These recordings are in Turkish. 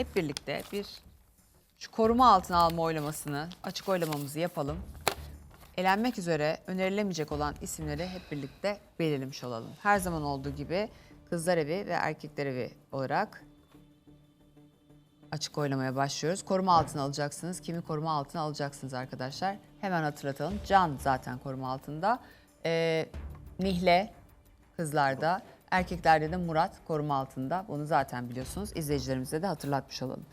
hep birlikte bir şu koruma altına alma oylamasını, açık oylamamızı yapalım. Elenmek üzere önerilemeyecek olan isimleri hep birlikte belirlemiş olalım. Her zaman olduğu gibi kızlar evi ve erkekler evi olarak açık oylamaya başlıyoruz. Koruma altına alacaksınız. Kimi koruma altına alacaksınız arkadaşlar? Hemen hatırlatalım. Can zaten koruma altında. Ee, Nihle kızlarda, erkeklerde de Murat koruma altında. Bunu zaten biliyorsunuz. İzleyicilerimize de hatırlatmış olalım.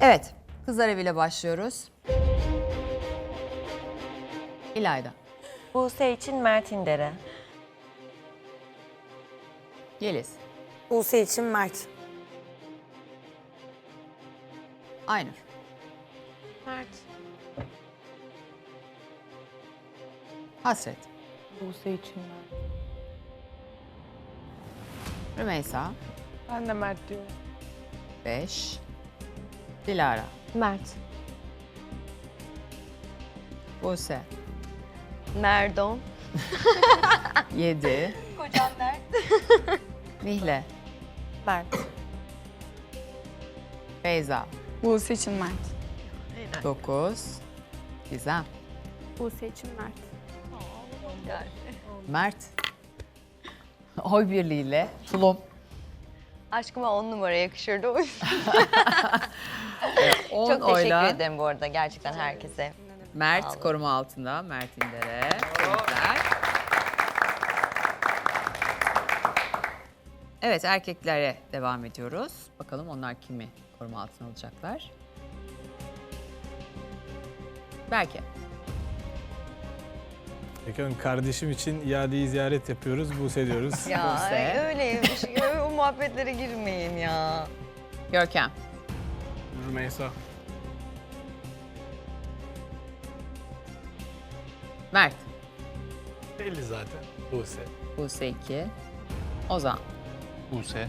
Evet, kızlar eviyle başlıyoruz. İlayda, Buse için Mert İnder'e. Yeliz, Buse için Mert. Aynur, Mert. Hasret, Buse için ben. Rümeysa, Ben de Mert diyorum. 5, Dilara, Mert. Buse, Merdon. 7, Kocam Mert. Nihle, Mert. Beyza, Buse için Mert. 9, Gizem, Buse için Mert. Mert, oy birliğiyle Tulum, Aşkıma on numara yakışırdı o yüzden. 10 Çok teşekkür oyla ederim bu arada gerçekten herkese. Mert Sağ olun. koruma altında, Mert İnder'e. Tebrikler. Evet erkeklere devam ediyoruz. Bakalım onlar kimi koruma altına alacaklar. Belki. Peki hanım kardeşim için iadeyi ziyaret yapıyoruz. Buse diyoruz. Ya Buse. ay, öyleymiş. Öyle o muhabbetlere girmeyin ya. Görkem, Rümeysa. Mert, Belli zaten. Buse. Buse 2, Ozan, Buse.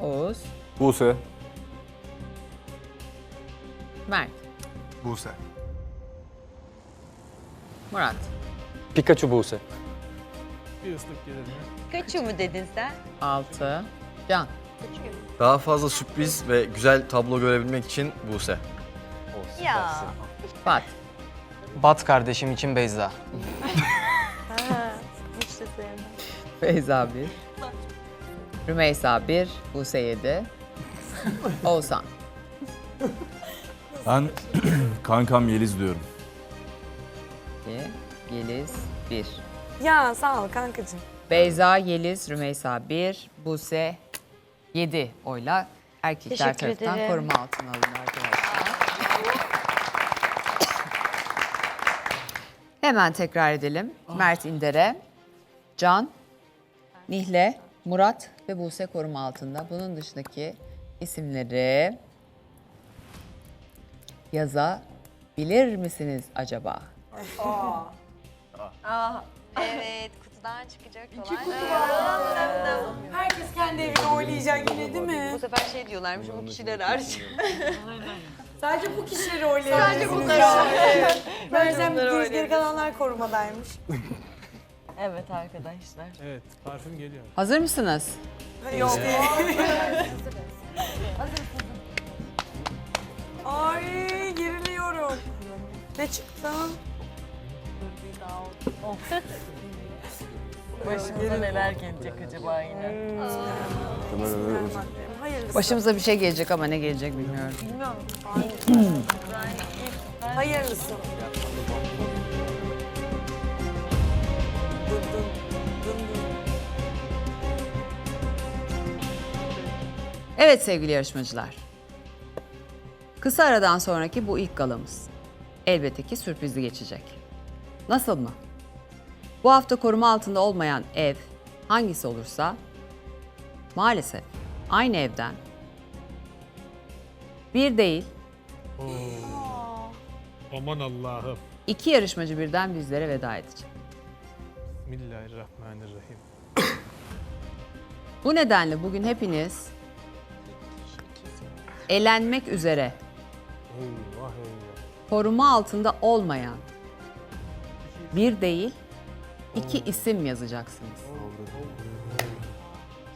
Oğuz, Buse. Mert, Buse. Murat, Pikachu Buse. Bir ıslık gelir mi? Kaçı mı dedin sen? 6, Can, Daha fazla sürpriz ve güzel tablo görebilmek için Buse. Ya. Fat, Bat kardeşim için Beyza. Hiç de sevmem. Beyza 1, Rümeysa 1, Buse 7, Oğuzhan, Ben kankam Yeliz diyorum. 2, Yeliz 1. Ya sağ ol kankacığım. Beyza, Yeliz, Rümeysa 1, Buse 7 oyla erkekler Teşekkür tarafından ederim. koruma altına alındı arkadaşlar. Hemen tekrar edelim. Mert İnder'e, Can, Nihle, Murat ve Buse koruma altında. Bunun dışındaki isimleri yazabilir misiniz acaba? Evet kutudan çıkacak falan. Herkes kendi evine oynayacak yine değil mi? Bu sefer şey diyorlarmış bu kişiler hariç. Sadece bu kişileri oynayabilirsiniz. Sadece bunları Merzem geri geri kalanlar korumadaymış. evet arkadaşlar. Evet parfüm geliyor. Hazır mısınız? Yok. Ay geriliyorum. Ne çıktı? Başımıza neler gelecek acaba yine? Hayırlısı. Başımıza bir şey gelecek ama ne gelecek bilmiyorum. Hayırlısı. Dın dın. Evet sevgili yarışmacılar. Kısa aradan sonraki bu ilk galamız. Elbette ki sürprizli geçecek. Nasıl mı? Bu hafta koruma altında olmayan ev hangisi olursa maalesef aynı evden bir değil Aman Allah'ım. iki yarışmacı birden bizlere veda edecek. Bismillahirrahmanirrahim. Bu nedenle bugün hepiniz elenmek üzere eyvah. koruma altında olmayan bir değil iki isim yazacaksınız.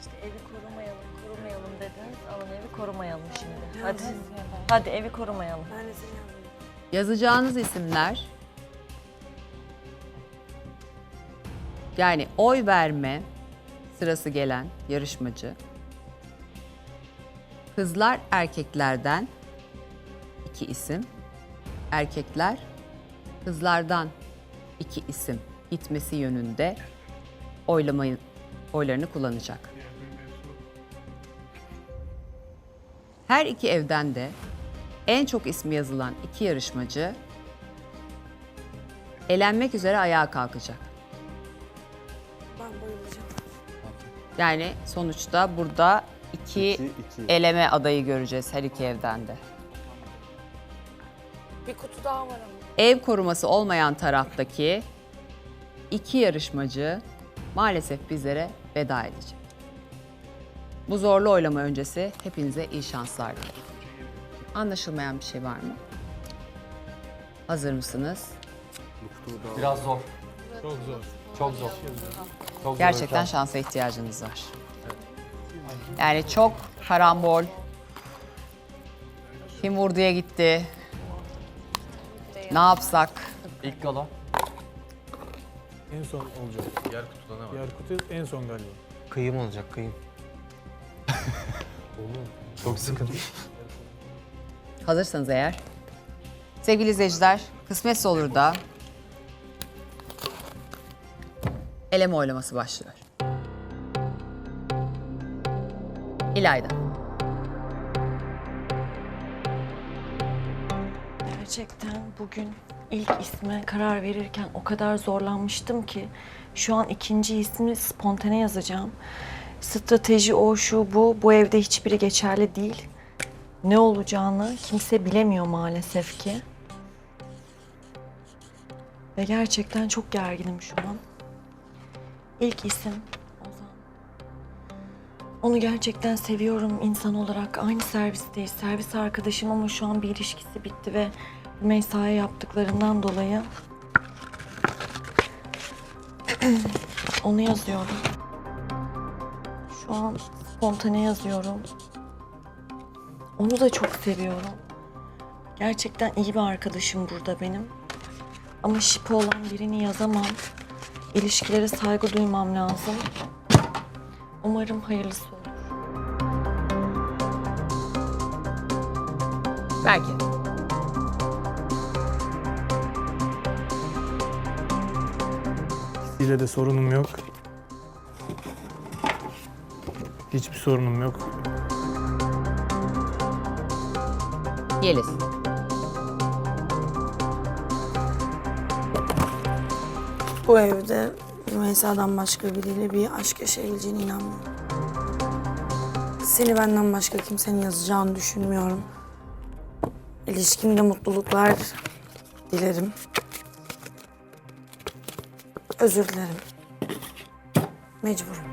İşte evi korumayalım, korumayalım verdiniz. Alın evi korumayalım şimdi. Hadi. Hadi evi korumayalım. Ben de seni yazdım. Yazacağınız isimler yani oy verme sırası gelen yarışmacı kızlar erkeklerden iki isim, erkekler kızlardan iki isim gitmesi yönünde oylamayı oylarını kullanacak. Her iki evden de en çok ismi yazılan iki yarışmacı elenmek üzere ayağa kalkacak. Ben bayılacağım. Yani sonuçta burada iki, eleme adayı göreceğiz her iki evden de. Bir kutu daha var ama. Ev koruması olmayan taraftaki iki yarışmacı maalesef bizlere veda edecek. Bu zorlu oylama öncesi hepinize iyi şanslar dilerim. Anlaşılmayan bir şey var mı? Hazır mısınız? Biraz zor. Çok zor. Çok zor. Çok zor Gerçekten şansa ihtiyacınız var. Yani çok karambol. Kim vurduya gitti? Ne yapsak? İlk gala. En son olacak. Diğer kutuda ne var? Diğer kutu en son galiba. Kıyım olacak kıyım. Çok sıkıntı. Hazırsanız eğer. Sevgili izleyiciler, kısmetse olur da eleme oylaması başlıyor. İlayda. Gerçekten bugün ilk isme karar verirken o kadar zorlanmıştım ki şu an ikinci ismi spontane yazacağım. Strateji o şu bu bu evde hiçbiri geçerli değil. Ne olacağını kimse bilemiyor maalesef ki. Ve gerçekten çok gerginim şu an. İlk isim Ozan. Onu gerçekten seviyorum insan olarak. Aynı servisteyiz. Servis arkadaşım ama şu an bir ilişkisi bitti ve mesai yaptıklarından dolayı onu yazıyorum. Şu an spontane yazıyorum. Onu da çok seviyorum. Gerçekten iyi bir arkadaşım burada benim. Ama şipi olan birini yazamam. İlişkilere saygı duymam lazım. Umarım hayırlısı olur. Belki. İkisiyle de sorunum yok. Hiçbir sorunum yok. Yeliz. Bu evde Rümeysa'dan başka biriyle bir aşk yaşayabileceğine inanmıyorum. Seni benden başka kimsenin yazacağını düşünmüyorum. İlişkimde mutluluklar dilerim. Özür dilerim. Mecburum.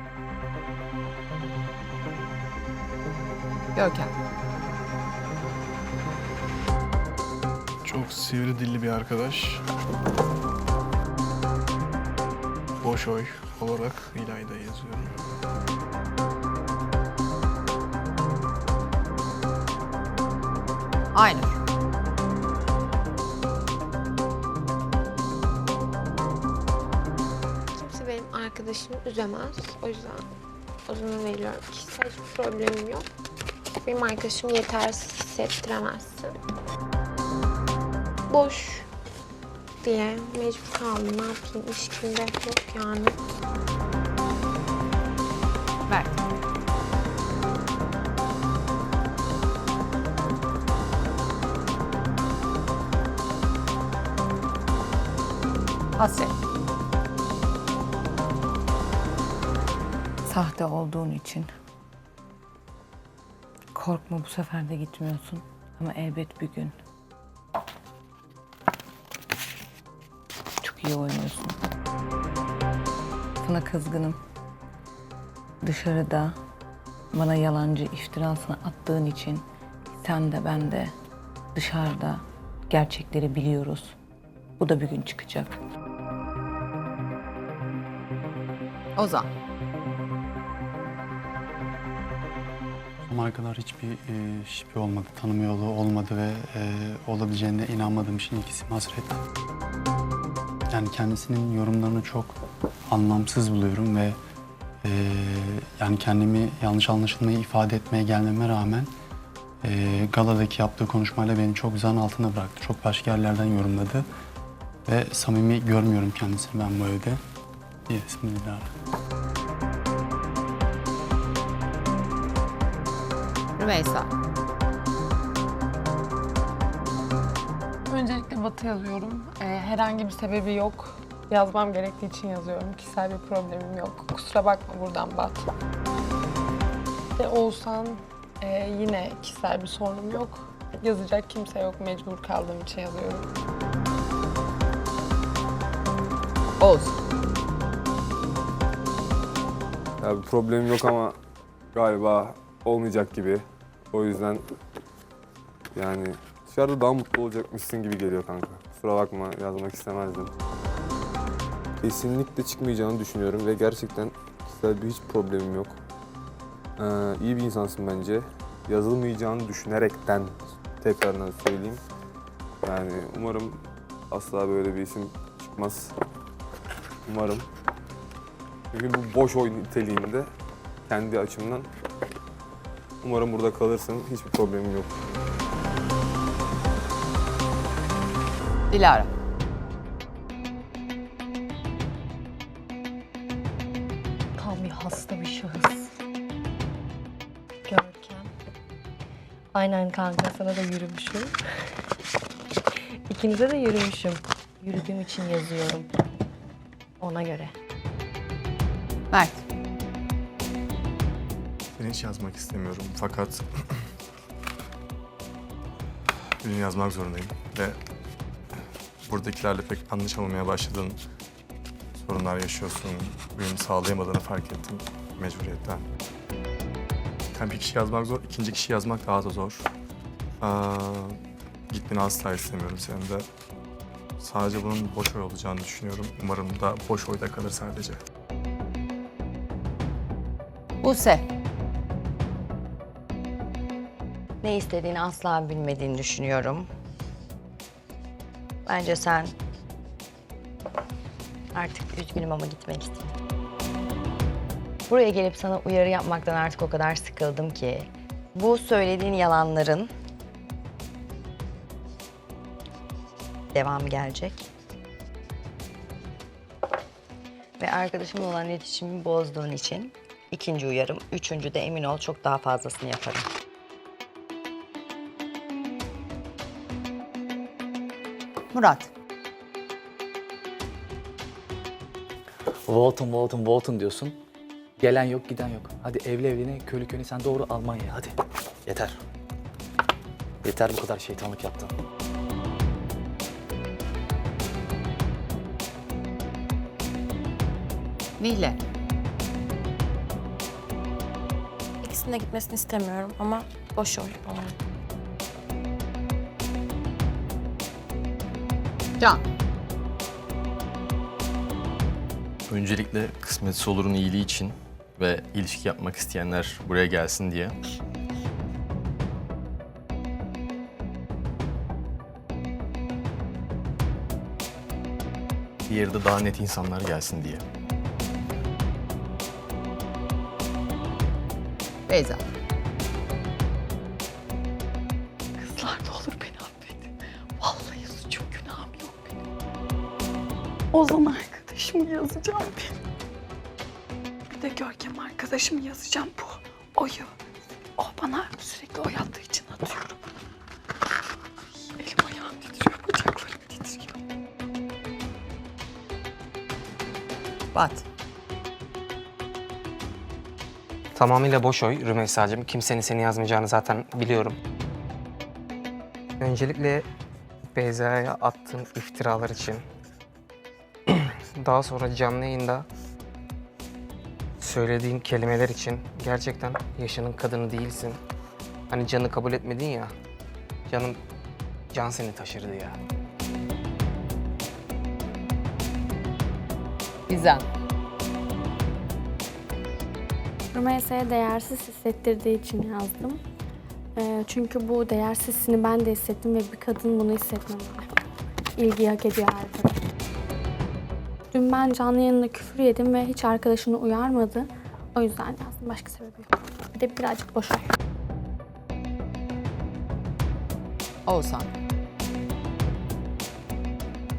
Görkem. Çok sivri dilli bir arkadaş. Boş oy olarak İlayda yazıyorum. Aynur. Arkadaşımı üzemez. O yüzden Ozan'a veriyorum. Kişisel hiçbir problemim yok. Benim arkadaşımı yetersiz hissettiremezsin. Boş diye mecbur kaldım. Ne yapayım? İlişkimde yok yani. Mert. Hasret. Sahte olduğun için. Korkma bu sefer de gitmiyorsun. Ama elbet bir gün. Çok iyi oynuyorsun. Sana kızgınım. Dışarıda bana yalancı iftirasını attığın için sen de ben de dışarıda gerçekleri biliyoruz. Bu da bir gün çıkacak. Ozan. Zamana kadar hiçbir e, şüphe olmadı, tanıma yolu olmadı ve e, olabileceğine inanmadığım için ikisi hasret. Yani kendisinin yorumlarını çok anlamsız buluyorum ve e, yani kendimi yanlış anlaşılmayı ifade etmeye gelmeme rağmen e, galadaki yaptığı konuşmayla beni çok zan altında bıraktı. Çok başka yerlerden yorumladı ve samimi görmüyorum kendisini ben bu evde. Diye ismi Dilara. Rümeysa. Öncelikle Batı yazıyorum. Ee, herhangi bir sebebi yok. Yazmam gerektiği için yazıyorum. Kişisel bir problemim yok. Kusura bakma buradan Bat. Ve Oğuzhan e, yine kişisel bir sorunum yok. Yazacak kimse yok. Mecbur kaldığım için yazıyorum. Oğuz. Ya bir problemim yok ama galiba olmayacak gibi. O yüzden yani dışarıda daha mutlu olacakmışsın gibi geliyor kanka. Kusura bakma yazmak istemezdim. Kesinlikle çıkmayacağını düşünüyorum ve gerçekten kişisel bir hiç problemim yok. Ee, iyi bir insansın bence. Yazılmayacağını düşünerekten tekrardan söyleyeyim. Yani umarım asla böyle bir isim çıkmaz. Umarım. Çünkü bu boş oyun niteliğinde kendi açımdan umarım burada kalırsın. Hiçbir problemim yok. Dilara. Tam bir hasta bir şahıs. Görkem. Aynen kanka sana da yürümüşüm. İkinize de yürümüşüm. Yürüdüğüm için yazıyorum. Ona göre. Mert. Hiç yazmak istemiyorum fakat birini yazmak zorundayım ve buradakilerle pek anlaşamamaya başladın. Sorunlar yaşıyorsun. Uyum sağlayamadığını fark ettim mecburiyetten. Yani bir kişi yazmak zor, ikinci kişi yazmak daha da zor. Aa, gitmeni asla istemiyorum senin de. Sadece bunun boş oy olacağını düşünüyorum. Umarım da boş oyda kalır sadece. Buse. Ne istediğini asla bilmediğini düşünüyorum. Bence sen artık üzgünüm ama gitmek istiyorum. Buraya gelip sana uyarı yapmaktan artık o kadar sıkıldım ki bu söylediğin yalanların devamı gelecek. Ve arkadaşımla olan iletişimimi bozduğun için ikinci uyarım, üçüncü de emin ol çok daha fazlasını yaparım. Murat. Walton, Walton, Walton diyorsun. Gelen yok, giden yok. Hadi evli evliliğine, köylü köyüne sen doğru Almanya'ya hadi. Yeter. Yeter bu kadar şeytanlık yaptın. Nihle. İkisinin de gitmesini istemiyorum ama boş oy. Can. Öncelikle kısmetse olurun iyiliği için ve ilişki yapmak isteyenler buraya gelsin diye. Bir yerde daha net insanlar gelsin diye. Beyza. Ozan arkadaşımı yazacağım ben. Bir de Görkem arkadaşımı yazacağım bu oyu. O bana sürekli oy attığı için atıyorum. Elim ayağım titriyor, bacaklarım titriyor. Bat. Tamamıyla boş oy Rümeysa'cığım. Kimsenin seni yazmayacağını zaten biliyorum. Öncelikle Beyza'ya attığın iftiralar için. Daha sonra canlı yayında söylediğin kelimeler için gerçekten yaşının kadını değilsin. Hani canı kabul etmedin ya. Canım can seni taşırdı ya. Gizem. Rümeysa'ya değersiz hissettirdiği için yazdım. Ee, çünkü bu değersizliğini ben de hissettim ve bir kadın bunu hissetmemeli. İlgi hak ediyor her taraf. Dün ben canlı yayında küfür yedim ve hiç arkadaşını uyarmadı. O yüzden yazdım. Başka sebebi yok. Bir de birazcık boş ver. Oğuzhan.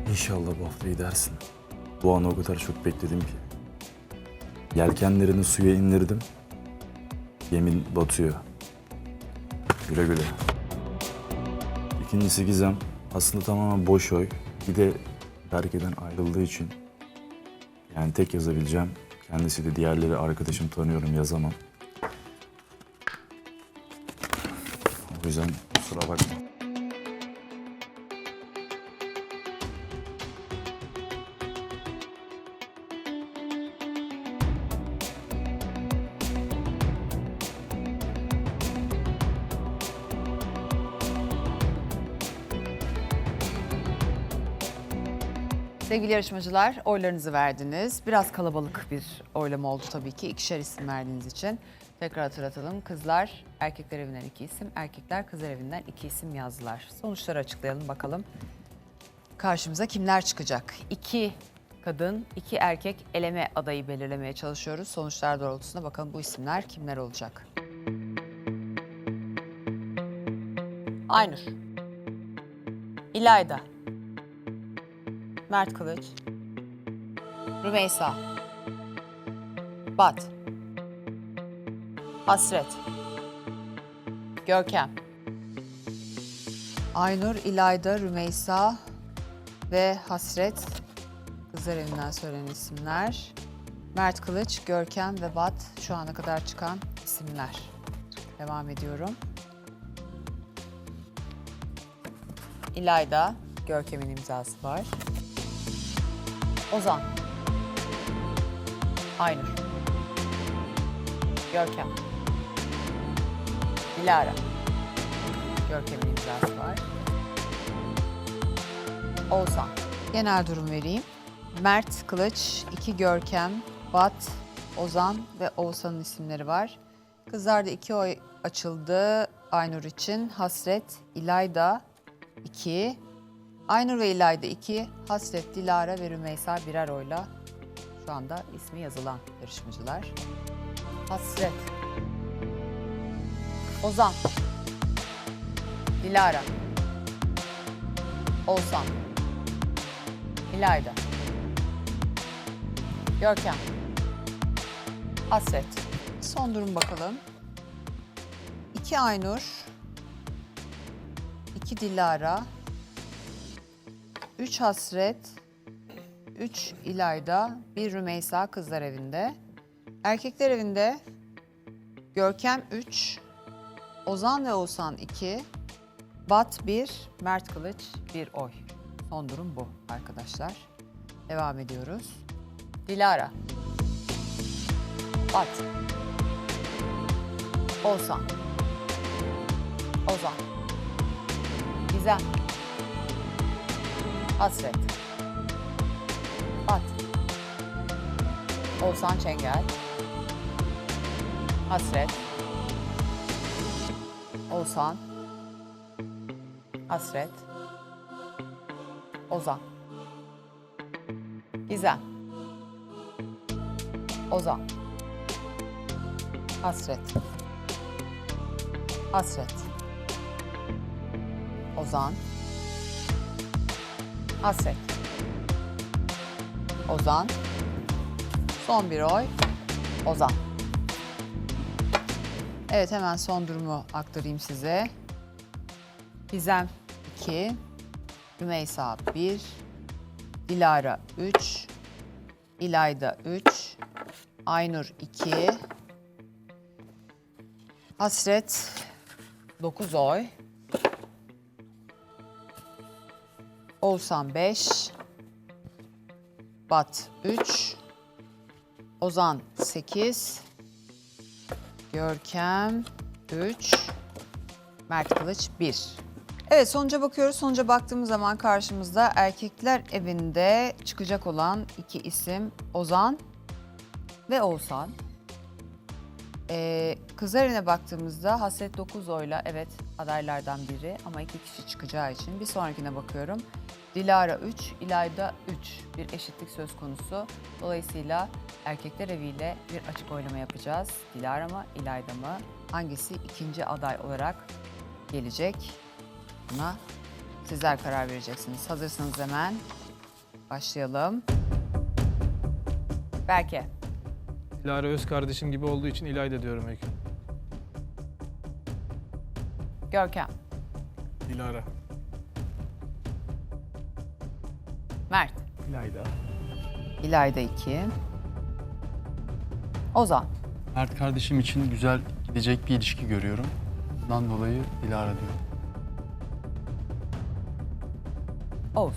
İnşallah bu hafta gidersin. Bu anı o kadar çok bekledim ki. Yelkenlerini suya indirdim. Yemin batıyor. Güle güle. İkincisi Gizem. Aslında tamamen boş oy. Bir de Berke'den ayrıldığı için. Yani tek yazabileceğim. Kendisi de diğerleri arkadaşım tanıyorum yazamam. O yüzden kusura bakma. Sevgili yarışmacılar oylarınızı verdiniz. Biraz kalabalık bir oylama oldu tabii ki ikişer isim verdiğiniz için. Tekrar hatırlatalım. Kızlar erkekler evinden iki isim, erkekler kızlar evinden iki isim yazdılar. Sonuçları açıklayalım bakalım. Karşımıza kimler çıkacak? İki kadın, iki erkek eleme adayı belirlemeye çalışıyoruz. Sonuçlar doğrultusunda bakalım bu isimler kimler olacak? Aynur. İlayda. Mert Kılıç. Rümeysa. Bat. Hasret. Görkem. Aynur, İlayda, Rümeysa ve Hasret. Kızlar evinden söylenen isimler. Mert Kılıç, Görkem ve Bat şu ana kadar çıkan isimler. Devam ediyorum. İlayda, Görkem'in imzası var. Ozan. Aynur. Görkem. Dilara. Görkem'in imzası var. Oğuzhan. Genel durum vereyim. Mert Kılıç, iki Görkem, Bat, Ozan ve Oğuzhan'ın isimleri var. Kızlarda iki oy açıldı Aynur için. Hasret, İlayda, iki. Aynur ve İlayda 2, Hasret, Dilara ve Rümeysa birer oyla şu anda ismi yazılan yarışmacılar. Hasret. Ozan. Dilara. Oğuzhan. İlayda. Görkem. Hasret. Son durum bakalım. 2 Aynur. 2 Dilara. 3 Hasret, 3 İlayda, 1 Rümeysa kızlar evinde. Erkekler evinde Görkem 3, Ozan ve Oğuzhan 2, Bat 1, Mert Kılıç 1 oy. Son durum bu arkadaşlar. Devam ediyoruz. Dilara. Bat. Oğuzhan. Ozan. Gizem. Hasret. Bat. Oğuzhan Çengel. Hasret. Oğuzhan. Hasret. Ozan. Gizem. Ozan. Hasret. Hasret. Ozan. Hasret. Ozan. Son bir oy. Ozan. Evet hemen son durumu aktarayım size. Gizem 2, Rümeysa 1, Dilara 3, İlayda 3, Aynur 2, Hasret 9 oy, Oğuzhan 5, Bat 3, Ozan 8, Görkem 3, Mert Kılıç 1. Evet sonuca bakıyoruz. Sonuca baktığımız zaman karşımızda erkekler evinde çıkacak olan iki isim Ozan ve Oğuzhan. Ee, kızlar evine baktığımızda Hasret 9 oyla evet adaylardan biri ama iki kişi çıkacağı için bir sonrakine bakıyorum. Dilara 3, İlayda 3 bir eşitlik söz konusu. Dolayısıyla erkekler eviyle bir açık oylama yapacağız. Dilara mı, İlayda mı? Hangisi ikinci aday olarak gelecek? Buna sizler karar vereceksiniz. Hazırsanız hemen başlayalım. Berke. Dilara öz kardeşim gibi olduğu için İlayda diyorum Öykü. Görkem, Dilara. Mert, İlayda. İlayda 2, Ozan, Mert kardeşim için güzel gidecek bir ilişki görüyorum. Bundan dolayı Dilara diyorum. Oğuz,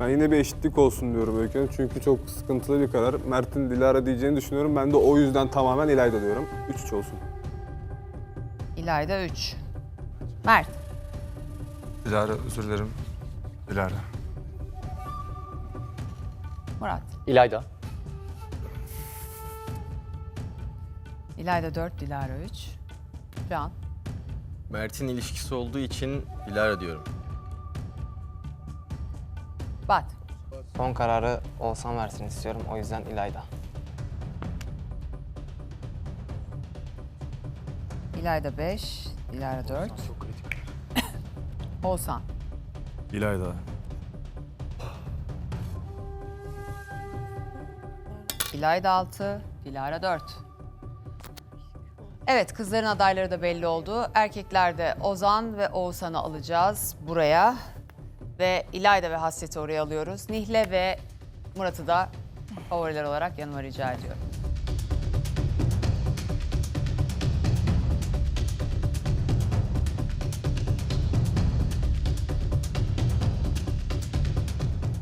Ben yine bir eşitlik olsun diyorum Öykü Hanım. Çünkü çok sıkıntılı bir karar. Mert'in Dilara diyeceğini düşünüyorum. Ben de o yüzden tamamen İlayda diyorum. 3-3 olsun. İlayda 3, Mert, Dilara özür dilerim. Dilara. Murat, İlayda. İlayda 4, Dilara 3, Can, Mert'in ilişkisi olduğu için Dilara diyorum. Bat, Son kararı Oğuzhan versin istiyorum. O yüzden İlayda. İlayda 5, Dilara 4, Oğuzhan, İlayda. İlayda 6, Dilara 4. Evet kızların adayları da belli oldu. Erkeklerde Ozan ve Oğuzhan'ı alacağız buraya. Ve İlayda ve Hasret'i oraya alıyoruz. Nihle ve Murat'ı da favoriler olarak yanıma rica ediyorum.